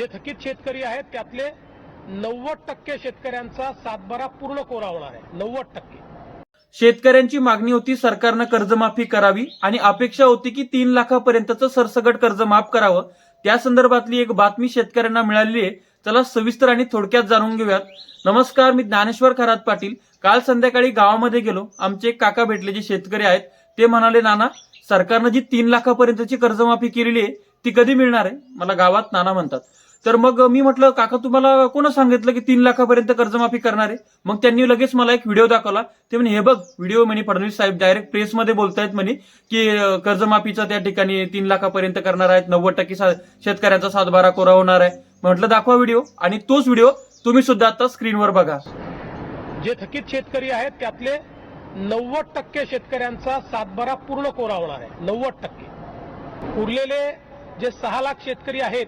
जे थकीत शेतकरी आहेत त्यातले नव्वद टक्के शेतकऱ्यांचा सातबारा पूर्ण कोरा होणार आहे. नव्वद टक्के. शेतकऱ्यांची मागणी होती सरकारनं कर्जमाफी करावी आणि अपेक्षा होती की तीन लाखापर्यंतचं सरसगट कर्ज माफ करावं. त्या संदर्भातली एक बातमी शेतकऱ्यांना मिळाली आहे. चला सविस्तर आणि थोडक्यात जाणून घेऊयात. नमस्कार मी ज्ञानेश्वर खरात पाटील. काल संध्याकाळी गावामध्ये गेलो. आमचे एक काका भेटले जे शेतकरी आहेत. ते म्हणाले नाना सरकारनं जी तीन लाखापर्यंतची कर्जमाफी केलेली आहे ती कधी मिळणार आहे? मला गावात नाना म्हणतात. तर मग मी म्हटलं काका तुम्हाला कोण सांगितलं की तीन लाखापर्यंत कर्जमाफी करणार? आहे मग त्यांनी लगेच मला एक व्हिडिओ दाखवला. ते म्हणे हे बघ व्हिडिओ म्हणे फडणवीस साहेब डायरेक्ट प्रेसमध्ये बोलतायत म्हणे की कर्जमाफीचा त्या ठिकाणी तीन लाखापर्यंत करणार आहेत नव्वद टक्के शेतकऱ्यांचा सातबारा कोरा होणार आहे. म्हटलं दाखवा व्हिडिओ आणि तोच व्हिडिओ तुम्ही सुद्धा आता स्क्रीनवर बघा. जे थकीत शेतकरी आहेत त्यातले नव्वद टक्के शेतकऱ्यांचा सातबारा पूर्ण कोरा होणार आहे. नव्वद टक्के. उरलेले जे सहा लाख शेतकरी आहेत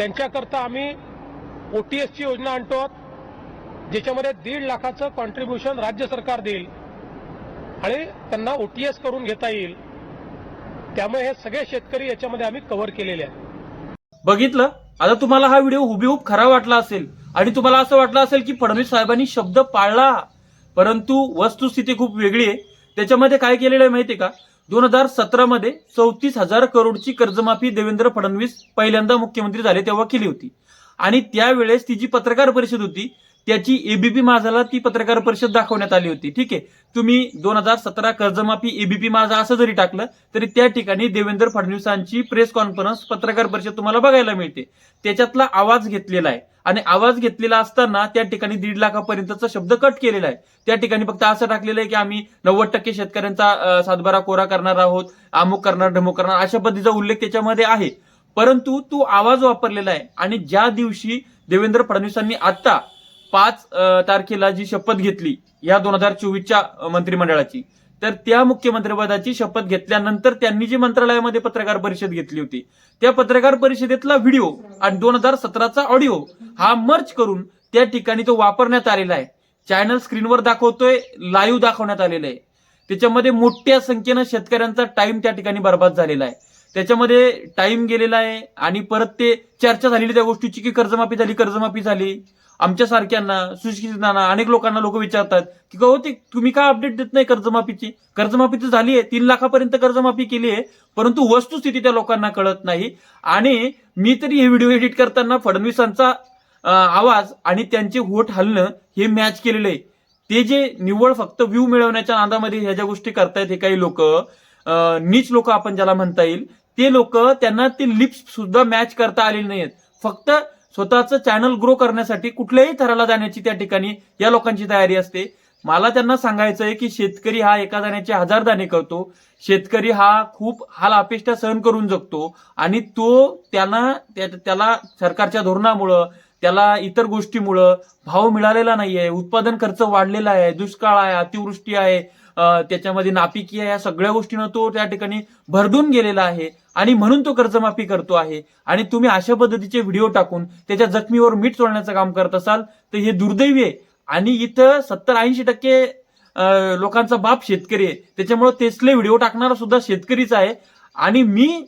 त्यांच्याकरता आम्ही ओटीएसची योजना आणतो आहोत ज्याच्यामध्ये दीड लाखाचं कॉन्ट्रीब्युशन राज्य सरकार देईल. आणि त्यांना ओटीएस करून घेता येईल. त्यामुळे हे सगळे शेतकरी याच्यामध्ये आम्ही कव्हर केलेले आहेत. बघितलं? आता तुम्हाला हा व्हिडिओ हुबेहूब खरा वाटला असेल आणि तुम्हाला असं वाटलं असेल की फडणवीस साहेबांनी शब्द पाळला. परंतु वस्तुस्थिती खूप वेगळी आहे. त्याच्यामध्ये काय केलेलं आहे माहितीये का? दोन हजार सतरा मध्ये चौतीस हजार करोडची कर्जमाफी देवेंद्र फडणवीस पहिल्यांदा मुख्यमंत्री झाले तेव्हा केली होती. आणि त्यावेळेस ती जी पत्रकार परिषद होती त्याची एबीपी माझाला ती पत्रकार परिषद दाखवण्यात आली होती. ठीक आहे? तुम्ही दोन हजार सतरा कर्जमाफी एबीपी माझा असं जरी टाकलं तरी त्या ठिकाणी देवेंद्र फडणवीसांची प्रेस कॉन्फरन्स पत्रकार परिषद तुम्हाला बघायला मिळते. त्याच्यातला आवाज घेतलेला आहे. आणि आवाज घेतलेला असताना त्या ठिकाणी दीड लाखापर्यंतचा शब्द कट केलेला आहे. त्या ठिकाणी फक्त असं टाकलेलं आहे की आम्ही नव्वद टक्के शेतकऱ्यांचा सातबारा कोरा करणार आहोत अमुक करणार ढमुक करणार अशा पद्धतीचा उल्लेख त्याच्यामध्ये आहे. परंतु तो आवाज वापरलेला आहे. आणि ज्या दिवशी देवेंद्र फडणवीसांनी आता पाच तारखेला जी शपथ घेतली या दोन हजार चोवीसच्या मंत्रिमंडळाची. तर त्या मुख्यमंत्रीपदाची शपथ घेतल्यानंतर त्यांनी जी मंत्रालयामध्ये पत्रकार परिषद घेतली होती त्या पत्रकार परिषदेतला व्हिडिओ आणि दोन हजार सतराचा ऑडिओ हा मर्ज करून त्या ठिकाणी तो वापरण्यात आलेला आहे. चॅनल स्क्रीनवर दाखवतोय लाईव्ह दाखवण्यात आलेला आहे. त्याच्यामध्ये मोठ्या संख्येनं शेतकऱ्यांचा टाइम त्या ठिकाणी बर्बाद झालेला आहे. त्याच्यामध्ये टाइम गेलेला आहे आणि परत ते चर्चा झालेली त्या गोष्टीची की कर्जमाफी झाली कर्जमाफी झाली. आमच्या सारख्यांना सुशिक्षितांना अनेक लोकांना लोक विचारतात की हो ते तुम्ही का अपडेट देत नाही कर्जमाफीची? कर्जमाफी तर झाली आहे तीन लाखापर्यंत कर्जमाफी केली आहे परंतु वस्तुस्थिती त्या लोकांना कळत नाही. आणि मी तरी हे व्हिडिओ एडिट करताना फडणवीसांचा आवाज आणि त्यांचे होठ हलणं हे मॅच केलेलं आहे. ते जे निव्वळ फक्त व्ह्यू मिळवण्याच्या नादामध्ये ह्या ज्या गोष्टी करतायत हे काही लोक नीच लोक आपण ज्याला म्हणता येईल ते लोक त्यांना ते लिप्स सुद्धा मॅच करता आलेले नाहीत फक्त स्वतःचं चॅनल ग्रो करण्यासाठी कुठल्याही थराला जाण्याची त्या ठिकाणी या लोकांची तयारी असते. मला त्यांना सांगायचं आहे की शेतकरी हा एका दाण्याचे हजार दाणे करतो. शेतकरी हा खूप हाल अपेष्टा सहन करून जगतो. आणि तो त्यांना त्याला सरकारच्या धोरणामुळं त्याला इतर गोष्टीमुळं भाव मिळालेला नाहीये उत्पादन खर्च वाढलेला आहे दुष्काळ आहे अतिवृष्टी आहे त्याच्यामध्ये नापिकी आहे या सगळ्या गोष्टीनं तो त्या ठिकाणी भरडून गेलेला आहे आणि म्हणून तो कर्जमाफी करतो आहे. आणि तुम्ही अशा पद्धतीचे व्हिडिओ टाकून त्याच्या जखमीवर मीठ चोळण्याचं काम करत असाल तर हे दुर्दैवी आहे. आणि इथं सत्तर ऐंशी टक्के लोकांचा बाप शेतकरी आहे. त्याच्यामुळे तेसले व्हिडिओ टाकणारा सुद्धा शेतकरीच आहे. आणि मी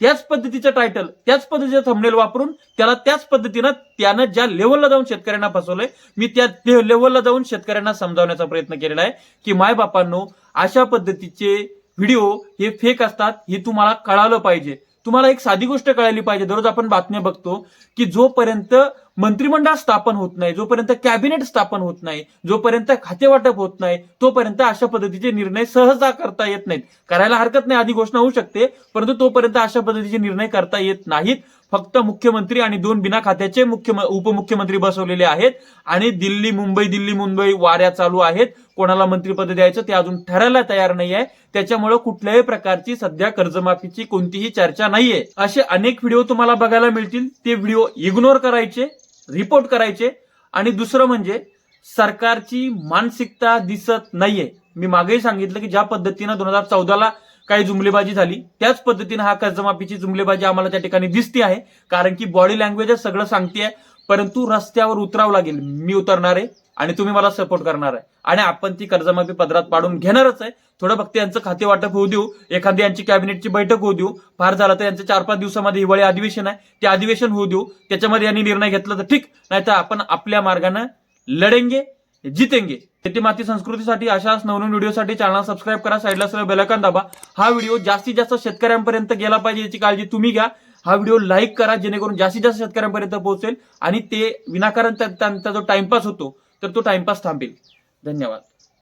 त्याच पद्धतीचं टायटल त्याच पद्धतीचं थंबनेल वापरून त्याला त्याच पद्धतीनं त्यानं ज्या लेवलला जाऊन शेतकऱ्यांना फसवलंय मी त्या लेवलला जाऊन शेतकऱ्यांना समजावण्याचा प्रयत्न केलेला आहे की मायबापांनो अशा पद्धतीचे व्हिडिओ हे फेक असतात हे तुम्हाला कळालं पाहिजे. तुम्हाला एक साधी गोष्ट कळाली पाहिजे. दररोज आपण बातम्या बघतो की जोपर्यंत मंत्रिमंडळ स्थापन होत नाही जोपर्यंत कॅबिनेट स्थापन होत नाही जोपर्यंत खातेवाटप होत नाही तोपर्यंत अशा पद्धतीचे निर्णय सहजा करता येत नाहीत. करायला हरकत नाही आधी घोषणा होऊ शकते परंतु तोपर्यंत अशा पद्धतीचे निर्णय करता येत नाहीत. फक्त मुख्यमंत्री आणि दोन बिना खात्याचे मुख्य उपमुख्यमंत्री बसवलेले आहेत आणि दिल्ली मुंबई दिल्ली मुंबई वाऱ्या चालू आहेत. कोणाला मंत्रिपद द्यायचं ते अजून ठरायला तयार नाही आहे. त्याच्यामुळे कुठल्याही प्रकारची सध्या कर्जमाफीची कोणतीही चर्चा नाहीये. असे अनेक व्हिडिओ तुम्हाला बघायला मिळतील. ते व्हिडिओ इग्नोर करायचे. रिपोर्ट करायचे. आणि दुसरं म्हणजे सरकारची मानसिकता दिसत नाहीये. मी मागेही सांगितलं की ज्या पद्धतीनं दोन हजार चौदाला काही जुमलेबाजी झाली त्याच पद्धतीनं हा कर्जमाफीची जुमलेबाजी आम्हाला त्या ठिकाणी दिसते आहे. कारण की बॉडी लँग्वेजच सगळं सांगते परंतु रस्त्यावर उतरावं लागेल. मी उतरणार आहे आणि तुम्ही मला सपोर्ट करणार आहे. आणि आपण ती कर्जमाफी पदरात पाडून घेणारच आहे. थोडं फक्त यांचं खाते वाटप होऊ देऊ. एखादी यांची कॅबिनेटची बैठक होऊ देऊ. फार झालं तर यांचं चार पाच दिवसामध्ये हिवाळी अधिवेशन आहे. ते अधिवेशन होऊ देऊ. त्याच्यामध्ये यांनी निर्णय घेतला तर ठीक. नाहीतर आपण आपल्या मार्गानं लढेंगे जितेंगे. शेती माती संस्कृतीसाठी अशाच नवनवीन व्हिडिओसाठी चॅनल सबस्क्राईब करा. साईडला असलेला बेलकन दाबा. हा व्हिडिओ जास्तीत जास्त शेतकऱ्यांपर्यंत गेला पाहिजे याची काळजी तुम्ही घ्या. हा व्हिडिओ लाईक करा जेणेकरून जास्तीत जास्त शेतकऱ्यांपर्यंत पोहोचेल आणि ते विनाकारण त्यांचा जो टाइमपास होतो तर तो टाइमपास थांबेल. धन्यवाद.